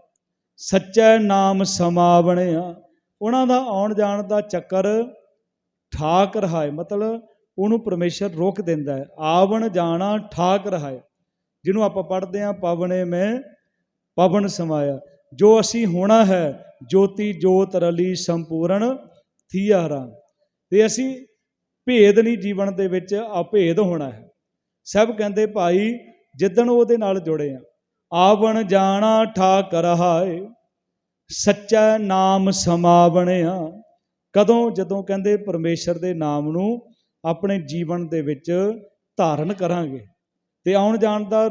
ਸੱਚੇ ਨਾਮ ਸਮਾਵਣਿਆ ਉਹਨਾਂ ਦਾ ਆਉਣ ਜਾਣ ਦਾ ਚੱਕਰ ਠਾਕ ਰਹਾਏ ਮਤਲਬ ਉਹਨੂੰ ਪਰਮੇਸ਼ਰ ਰੋਕ ਦਿੰਦਾ ਹੈ, ਆਵਣ ਜਾਣਾ ਠਾਕ ਰਹਾਏ ਜਿਹਨੂੰ ਆਪਾਂ ਪੜ੍ਹਦੇ ਹਾਂ ਪਵਨੇ ਮੈਂ ਪਵਨ ਸਮਾਇਆ। ਜੋ ਅਸੀਂ ਹੋਣਾ ਹੈ ਜੋਤੀ ਜੋਤ ਰਲੀ ਸੰਪੂਰਨ ਥੀਆਰਾ। ਤੇ ਅਸੀਂ ਭੇਦ ਨਹੀਂ ਜੀਵਨ ਦੇ ਵਿੱਚ ਅਭੇਦ ਹੋਣਾ ਹੈ। ਸਭ ਕਹਿੰਦੇ ਭਾਈ ਜਿੱਦਣ ਉਹਦੇ ਨਾਲ ਜੁੜੇ ਆ, ਆਵਣ ਜਾਣਾ ਠਾਕ ਰਹਾਏ ਸੱਚਾ ਨਾਮ ਸਮਾਵਣਿਆ ਕਦੋਂ ਜਦੋਂ ਕਹਿੰਦੇ ਪਰਮੇਸ਼ਰ ਦੇ ਨਾਮ ਨੂੰ ਆਪਣੇ ਜੀਵਨ ਦੇ ਵਿੱਚ ਧਾਰਨ ਕਰਾਂਗੇ, ਤੇ ਆਉਣ ਜਾਣ ਦਾ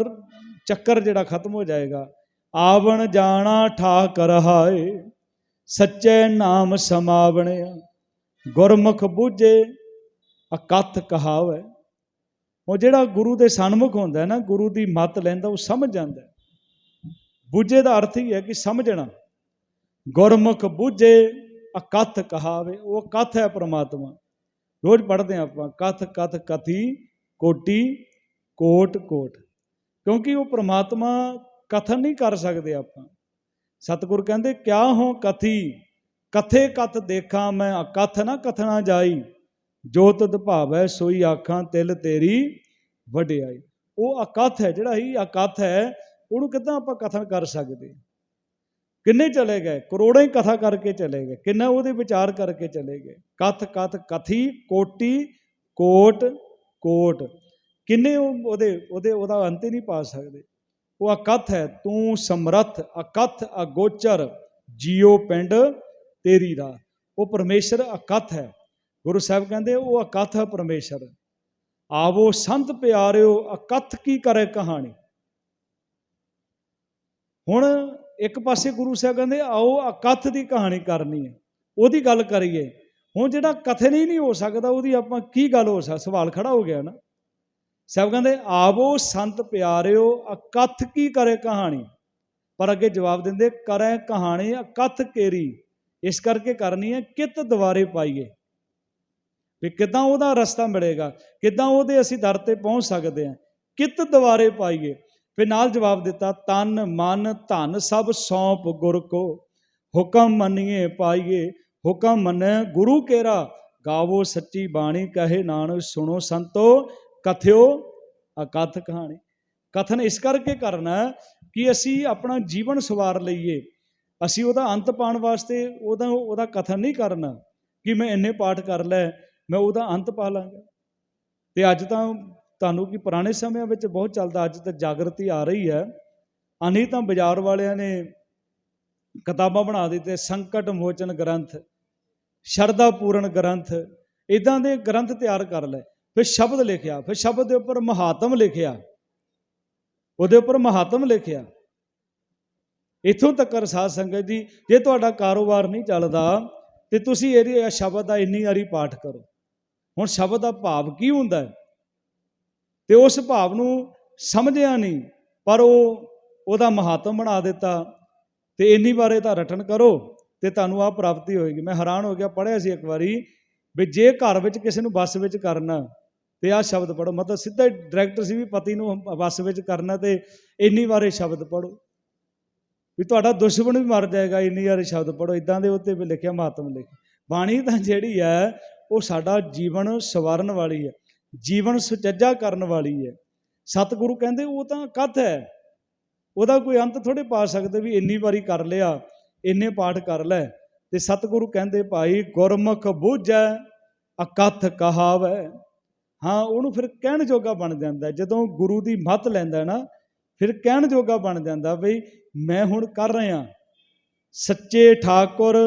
ਚੱਕਰ ਜਿਹੜਾ ਖਤਮ ਹੋ ਜਾਏਗਾ, ਆਵਣ ਜਾਣਾ ਠਾਕ ਰਹਾਏ ਸੱਚੇ ਨਾਮ ਸਮਾਵਣਿਆ ਗੁਰਮੁਖ ਬੂਝੇ ਅਕਥ ਕਹਾਵੇ। ਉਹ ਜਿਹੜਾ ਗੁਰੂ ਦੇ ਸਨਮੁਖ ਹੁੰਦਾ ਨਾ, ਗੁਰੂ ਦੀ ਮੱਤ ਲੈਂਦਾ, ਉਹ ਸਮਝ ਜਾਂਦਾ ਬੂਝੇ ਦਾ ਅਰਥ ਹੀ ਹੈ ਕਿ ਸਮਝਣਾ। ਗੁਰਮੁਖ ਬੂਝੇ ਅਕਥ ਕਹਾਵੇ। ਉਹ ਕਥ ਹੈ ਪ੍ਰਮਾਤਮਾ। ਰੋਜ਼ ਪੜ੍ਹਦੇ ਹਾਂ ਆਪਾਂ, ਕਥ ਕਥ, ਕਥੀ, ਕੋਟੀ, ਕੋਟ ਕੋਟ। ਕਿਉਂਕਿ ਉਹ ਪ੍ਰਮਾਤਮਾ ਕਥਨ ਨਹੀਂ ਕਰ ਸਕਦੇ ਆਪਾਂ। ਸਤਿਗੁਰ ਕਹਿੰਦੇ, ਕਿਆ ਹੋ ਕਥੀ? ਕਥੇ ਕਥ ਦੇਖਾਂ ਮੈਂ ਅਕਥ ਨਾ ਕਥਨਾ ਜਾਈ। ਜੋ ਤਦ ਭਾਵੈ ਸੋਈ ਆਖਾਂ, ਤਿਲ ਤੇਰੀ ਵਡਿਆਈ। ਉਹ ਅਕਥ ਹੈ, ਜਿਹੜਾ ਹੀ ਅਕਥ ਹੈ, ਉਹਨੂੰ ਕਿੱਦਾਂ ਆਪਾਂ ਕਥਨ ਕਰ ਸਕਦੇ? ਕਿੰਨੇ ਚਲੇ ਗਏ? ਕਰੋੜਾਂ ਹੀ ਕਥਾ ਕਰਕੇ ਚਲੇ ਗਏ। ਕਿੰਨਾ ਉਹਦੇ ਵਿਚਾਰ ਕਰਕੇ ਚਲੇ ਗਏ? ਕਥ ਕਥ, ਕਥੀ, ਕੋਟੀ, ਕੋਟ ਕੋਟ। ਕਿੰਨੇ ਉਹ ਉਹਦੇ ਉਹਦੇ, ਉਹਦਾ ਅੰਤ ਹੀ ਨਹੀਂ ਪਾ ਸਕਦੇ। ਉਹ ਅਕਥ ਹੈ, ਤੂੰ ਸਮਰੱਥ ਅਕਥ ਅਗੋਚਰ ਜੀਓ ਪਿੰਡ ਤੇਰੀ ਰਾਹ। ਉਹ ਪਰਮੇਸ਼ਰ ਅਕਥ ਹੈ। ਗੁਰੂ ਸਾਹਿਬ ਕਹਿੰਦੇ, ਉਹ ਅਕਥ ਹੈ ਪਰਮੇਸ਼ਰ। ਆਵੋ ਸੰਤ ਪਿਆਰਿਓ ਅਕਥ ਕੀ ਕਰੇ ਕਹਾਣੀ। ਹੁਣ ਇੱਕ ਪਾਸੇ ਗੁਰੂ ਸਾਹਿਬ ਕਹਿੰਦੇ, ਆਓ ਅਕਥ ਦੀ ਕਹਾਣੀ ਕਰਨੀ ਹੈ। ਉਹਦੀ ਗੱਲ ਕਰੀਏ। ਹੁਣ ਜਿਹੜਾ ਕਥਨ ਹੀ ਨਹੀਂ ਹੋ ਸਕਦਾ, ਉਹਦੀ ਆਪਾਂ ਕੀ ਗੱਲ ਹੋ ਸਕਦਾ? ਸਵਾਲ ਖੜਾ ਹੋ ਗਿਆ ਨਾ। ਸਭ ਕਹਿੰਦੇ, ਆਵੋ ਸੰਤ ਪਿਆਰਿਓ, ਅਕਥ ਕੀ ਕਰੇ ਕਹਾਣੀ? ਪਰ ਅੱਗੇ ਜਵਾਬ ਦਿੰਦੇ, ਕਰੇ ਕਹਾਣੀ ਅਕਥ ਕੇਰੀ, ਇਸ ਕਰਕੇ ਕਰਨੀ ਹੈ, ਕਿਤ ਦੁਆਰੇ ਪਾਈਏ? ਵੀ ਕਿਦਾਂ ਉਹਦਾ ਰਸਤਾ ਮਿਲੇਗਾ, ਕਿਦਾਂ ਉਹਦੇ ਅਸੀਂ ਦਰ ਤੇ ਪਹੁੰਚ ਸਕਦੇ ਹਾਂ, ਕਿਤ ਦੁਆਰੇ ਪਾਈਏ? ਫਿਰ ਨਾਲ ਜਵਾਬ ਦਿੱਤਾ, ਤਨ ਮਨ ਧਨ ਸਭ ਸੌਂਪ ਗੁਰ ਕੋ, ਹੁਕਮ ਮੰਨੀਏ ਪਾਈਏ, ਹੁਕਮ ਮੰਨੈ ਗੁਰੂ ਕੇਰਾ, ਗਾਵੋ ਸੱਚੀ ਬਾਣੀ, ਕਹੇ ਨਾਨਕ ਸੁਣੋ ਸੰਤੋ ਕਥਿਓ ਅਕਥ ਕਹਾਣੀ। ਕਥਨ ਇਸ ਕਰਕੇ ਕਰਨਾ ਕਿ ਅਸੀਂ ਆਪਣਾ ਜੀਵਨ ਸਵਾਰ ਲਈਏ। ਅਸੀਂ ਉਹਦਾ ਅੰਤ ਪਾਉਣ ਵਾਸਤੇ ਉਹਦਾ ਉਹਦਾ ਕਥਨ ਨਹੀਂ ਕਰਨਾ ਕਿ ਮੈਂ ਇੰਨੇ ਪਾਠ ਕਰ ਲੈ, ਮੈਂ ਉਹਦਾ ਅੰਤ ਪਾ ਲਾਂਗਾ। ਤੇ ਅੱਜ ਤਾਂ ਤੁਹਾਨੂੰ ਕਿ ਪੁਰਾਣੇ ਸਮਿਆਂ ਵਿੱਚ ਬਹੁਤ ਚੱਲਦਾ, ਅੱਜ ਤਾਂ ਜਾਗਰਤੀ ਆ ਰਹੀ ਹੈ। ਅਨੀ ਤਾਂ ਬਾਜ਼ਾਰ ਵਾਲਿਆਂ ਨੇ ਕਿਤਾਬਾਂ ਬਣਾ ਦਿੱਤੇ ਸੰਕਟ ਮੋਚਨ ਗ੍ਰੰਥ, ਸ਼ਰਧਾ ਪੂਰਨ ਗ੍ਰੰਥ ਇਦਾਂ ਦੇ ਗ੍ਰੰਥ ਤਿਆਰ ਕਰ ਲਏ। ਫਿਰ ਸ਼ਬਦ ਲਿਖਿਆ, ਫਿਰ ਸ਼ਬਦ ਦੇ ਉੱਪਰ ਮਹਾਤਮ ਲਿਖਿਆ, ਉਹਦੇ ਉੱਪਰ ਮਹਾਤਮ ਲਿਖਿਆ। ਇਥੋਂ ਤੱਕ ਸਾਧ ਸੰਗਤ ਜੀ, ਜੇ ਤੁਹਾਡਾ ਕਾਰੋਬਾਰ ਨਹੀਂ ਚੱਲਦਾ, ਤੇ ਤੁਸੀਂ ਇਹਦੀ ਸ਼ਬਦ ਦਾ ਇੰਨੀ ਵਾਰੀ ਪਾਠ ਕਰੋ। ਹੁਣ ਸ਼ਬਦ ਦਾ ਭਾਵ ਕੀ ਹੁੰਦਾ ਹੈ? ਤੇ ਉਸ ਭਾਵ ਨੂੰ ਸਮਝਿਆ ਨਹੀਂ, ਪਰ ਉਹ, ਉਹਦਾ ਮਹਾਤਮ ਬਣਾ ਦਿੱਤਾ, ਤੇ ਇੰਨੀ ਵਾਰ ਤਾਂ ਰਟਨ ਕਰੋ, ਤੇ ਤੁਹਾਨੂੰ ਆ ਪ੍ਰਾਪਤੀ ਹੋਏਗੀ। ਮੈਂ ਹੈਰਾਨ ਹੋ ਗਿਆ ਪੜਿਆ ਸੀ ਇੱਕ ਵਾਰੀ, ਵੀ ਜੇ ਘਰ ਵਿੱਚ ਕਿਸੇ ਨੂੰ ਬੱਸ ਵਿੱਚ ਕਰਨਾ ਤੇ ਆਹ ਸ਼ਬਦ ਪੜੋ ਮਤਲਬ ਸਿੱਧਾ ਡਾਇਰੈਕਟਰ ਸੀ ਵੀ ਪਤੀ ਨੂੰ ਬੱਸ ਵਿੱਚ ਕਰਨਾ ਤੇ ਇੰਨੀ ਵਾਰ ਸ਼ਬਦ ਪੜੋ ਵੀ ਤੁਹਾਡਾ ਦੁਸ਼ਮਣ ਵੀ ਮਰ ਜਾਏਗਾ ਇੰਨੀ ਵਾਰ ਸ਼ਬਦ ਪੜੋ ਇਦਾਂ ਦੇ ਉੱਤੇ ਵੀ ਲਿਖਿਆ, ਮਹਾਤਮ ਲਿਖਿਆ। ਬਾਣੀ ਤਾਂ ਜਿਹੜੀ ਹੈ, ਉਹ ਸਾਡਾ ਜੀਵਨ ਸਵਾਰਨ ਵਾਲੀ ਹੈ। ਜੀਵਨ ਸੁਚੱਜਾ ਕਰਨ ਵਾਲੀ ਹੈ। ਸਤਿਗੁਰੂ ਕਹਿੰਦੇ, ਉਹ ਤਾਂ ਕਥ ਹੈ। ਉਹਦਾ ਕੋਈ ਅੰਤ ਥੋੜੇ ਪਾ ਸਕਦੇ ਵੀ ਇੰਨੀ ਵਾਰੀ ਕਰ ਲਿਆ, ਇੰਨੇ ਪਾਠ ਕਰ ਲੈ। ਤੇ ਸਤਿਗੁਰੂ ਕਹਿੰਦੇ, ਭਾਈ ਗੁਰਮੁਖ ਬੂਝੈ, ਅਕਥ ਕਹਾਵੈ। ਹਾਂ, ਉਹਨੂੰ ਫਿਰ ਕਹਿਣ ਜੋਗਾ ਬਣ ਜਾਂਦਾ ਜਦੋਂ ਗੁਰੂ ਦੀ ਮੱਤ ਲੈਂਦਾ ਨਾ, ਫਿਰ ਕਹਿਣ ਜੋਗਾ ਬਣ ਜਾਂਦਾ ਬਈ ਮੈਂ ਹੁਣ ਕਰ ਰਿਹਾ ਸੱਚੇ ਠਾਕੁਰ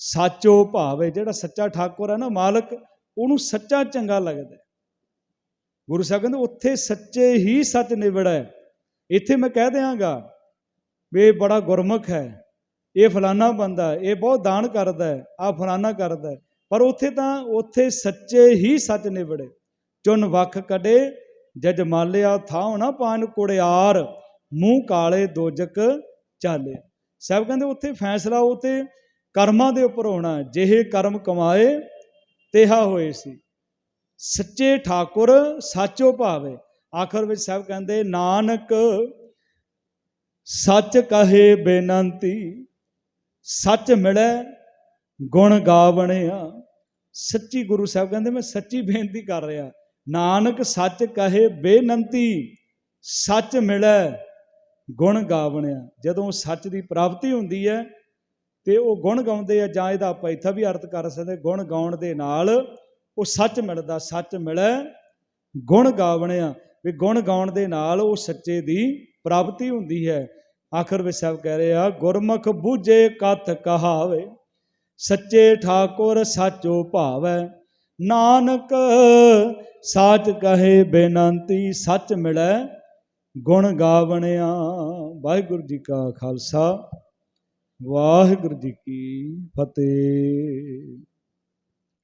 ਸਾਚੋ ਭਾਵੇ, ਜਿਹੜਾ ਸੱਚਾ ਠਾਕੁਰ ਹੈ ਨਾ ਮਾਲਕ, ਉਹਨੂੰ ਸੱਚਾ ਚੰਗਾ ਲੱਗਦਾ ਗੁਰੂ ਸਾਹਿਬ ਕਹਿੰਦੇ, ਉੱਥੇ ਸੱਚੇ ਹੀ ਸੱਚ ਨਿਵੜੈ ਇੱਥੇ ਮੈਂ ਕਹਿ ਦਿਆਂਗਾ ਵੀ ਇਹ ਬੜਾ ਗੁਰਮੁਖ ਹੈ। ਇਹ ਫਲਾਨਾ ਬੰਦਾ ਇਹ ਬਹੁਤ ਦਾਨ ਕਰਦਾ ਹੈ ਆ ਫਲਾਨਾ ਕਰਦਾ ਪਰ ਉੱਥੇ ਤਾਂ, ਉੱਥੇ ਸੱਚੇ ਹੀ ਸੱਚ ਨਿਵੜੇ ਚੁਨ ਵਖ ਕਡੇ ਜਜ ਮਾਲਿਆ ਥਾਉ ਨਾ ਪਾਨ ਕੁੜਿਆਰ, ਮੂੰਹ ਕਾਲੇ ਦੋਜਕ ਚਾਲੇ। ਸਾਹਿਬ ਕਹਿੰਦੇ ਉੱਥੇ ਫੈਸਲਾ ਉਤੇ ਕਰਮਾਂ ਦੇ ਉੱਪਰ ਹੋਣਾ, ਜਿਹੇ ਕਰਮ ਕਮਾਏ, ਤੇਹਾ ਹੋਏ ਸੀ। ਸੱਚੇ ਠਾਕੁਰ ਸਾਚੋ ਭਾਵੇ। ਆਖਰ ਵਿੱਚ ਸਾਹਿਬ ਕਹਿੰਦੇ, ਨਾਨਕ ਸੱਚ ਕਹੇ ਬੇਨੰਤੀ, ਸੱਚ ਮਿਲੇ ਗੁਣ ਗਾਵਣਿਆ। ਸੱਚੀ ਗੁਰੂ ਸਾਹਿਬ ਕਹਿੰਦੇ, ਮੈਂ ਸੱਚੀ ਬੇਨਤੀ ਕਰ ਰਿਹਾ। ਨਾਨਕ ਸੱਚ ਕਹੇ ਬੇਨੰਤੀ, ਸੱਚ ਮਿਲੈ ਗੁਣ ਗਾਵਣਿਆ। ਜਦੋਂ ਸੱਚ ਦੀ ਪ੍ਰਾਪਤੀ ਹੁੰਦੀ ਹੈ, ਤੇ ਉਹ ਗੁਣ ਗਾਉਂਦੇ ਆ, ਜਾਂ ਇਹਦਾ ਆਪਾਂ ਇੱਥੇ ਵੀ ਅਰਥ ਕਰ ਸਕਦੇ ਗੁਣ ਗਾਉਣ ਦੇ ਨਾਲ ਉਹ ਸੱਚ ਮਿਲਦਾ, ਸੱਚ ਮਿਲੈ ਗੁਣ ਗਾਵਣਿਆ। ਵੀ ਗੁਣ ਗਾਉਣ ਦੇ ਨਾਲ ਉਹ ਸੱਚੇ ਦੀ ਪ੍ਰਾਪਤੀ ਹੁੰਦੀ ਹੈ। ਆਖਰ ਵਿੱਚ ਸਭ ਕਹਿ ਰਹੇ ਆ, ਗੁਰਮੁਖ ਬੂਝੇ ਕਥ ਕਹਾਵੇ, ਸੱਚੇ ਠਾਕੁਰ ਸਾਚੋ ਭਾਵੈ। ਨਾਨਕ, ਸਾਚ ਕਹੇ ਬੇਨੰਤੀ, ਸੱਚ ਮਿਲੈ ਗੁਣ ਗਾਵਣਿਆ। ਵਾਹਿਗੁਰੂ ਜੀ ਕਾ ਖਾਲਸਾ, ਵਾਹਿਗੁਰੂ ਜੀ ਕੀ ਫਤਿਹ।